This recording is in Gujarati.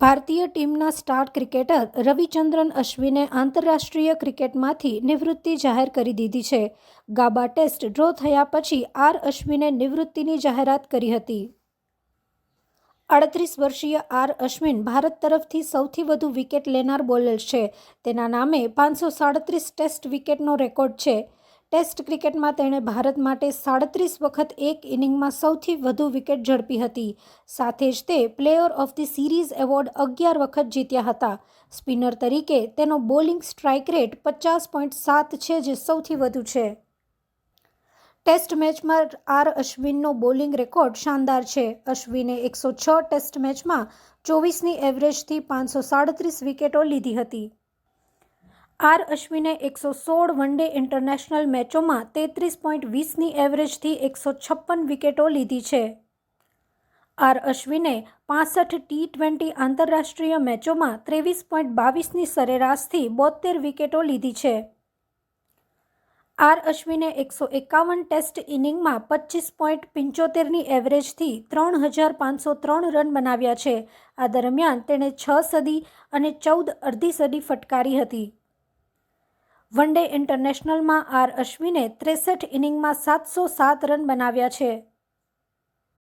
ભારતીય ટીમના સ્ટાર ક્રિકેટર રવિચંદ્રન અશ્વિને આંતરરાષ્ટ્રીય ક્રિકેટમાંથી નિવૃત્તિ જાહેર કરી દીધી છે. ગાબા ટેસ્ટ ડ્રો થયા પછી આર અશ્વિને નિવૃત્તિની જાહેરાત કરી હતી. આડત્રીસ વર્ષીય આર અશ્વિન ભારત તરફથી સૌથી વધુ વિકેટ લેનાર બોલર છે. તેના નામે પાંચસો સાડત્રીસ ટેસ્ટ વિકેટનો રેકોર્ડ છે. ટેસ્ટ ક્રિકેટમાં તેણે ભારત માટે સાડત્રીસ વખત એક ઇનિંગમાં સૌથી વધુ વિકેટ ઝડપી હતી. સાથે જ તે player of the series award અગિયાર વખત જીત્યા હતા. સ્પિનર તરીકે તેનો બોલિંગ સ્ટ્રાઇક રેટ પચાસ પોઈન્ટ સાત છે, જે સૌથી વધુ છે. ટેસ્ટ મેચમાં આર અશ્વિનનો બોલિંગ રેકોર્ડ શાનદાર છે. અશ્વિને એકસો છ ટેસ્ટ મેચમાં ચોવીસની એવરેજથી પાંચસો સાડત્રીસ વિકેટો લીધી હતી. આર અશ્વિને એકસો સોળ વન ડે ઇન્ટરનેશનલ મેચોમાં તેત્રીસ પોઈન્ટ વીસની એવરેજથી એકસો છપ્પન વિકેટો લીધી છે. આર અશ્વિને પાસઠ ટી ટ્વેન્ટી આંતરરાષ્ટ્રીય મેચોમાં ત્રેવીસ પોઈન્ટ બાવીસની સરેરાશથી બોતેર વિકેટો લીધી છે. આર અશ્વિને એકસો એકાવન ટેસ્ટ ઇનિંગમાં પચીસ પોઈન્ટ પંચોતેરની એવરેજથી ત્રણ હજાર પાંચસો ત્રણ રન બનાવ્યા છે. આ દરમિયાન તેણે છ સદી અને ચૌદ અડધી સદી ફટકારી હતી. વન ડે ઇન્ટરનેશનલમાં આર અશ્વિને ત્રેસઠ ઇનિંગમાં સાતસો સાત રન બનાવ્યા છે.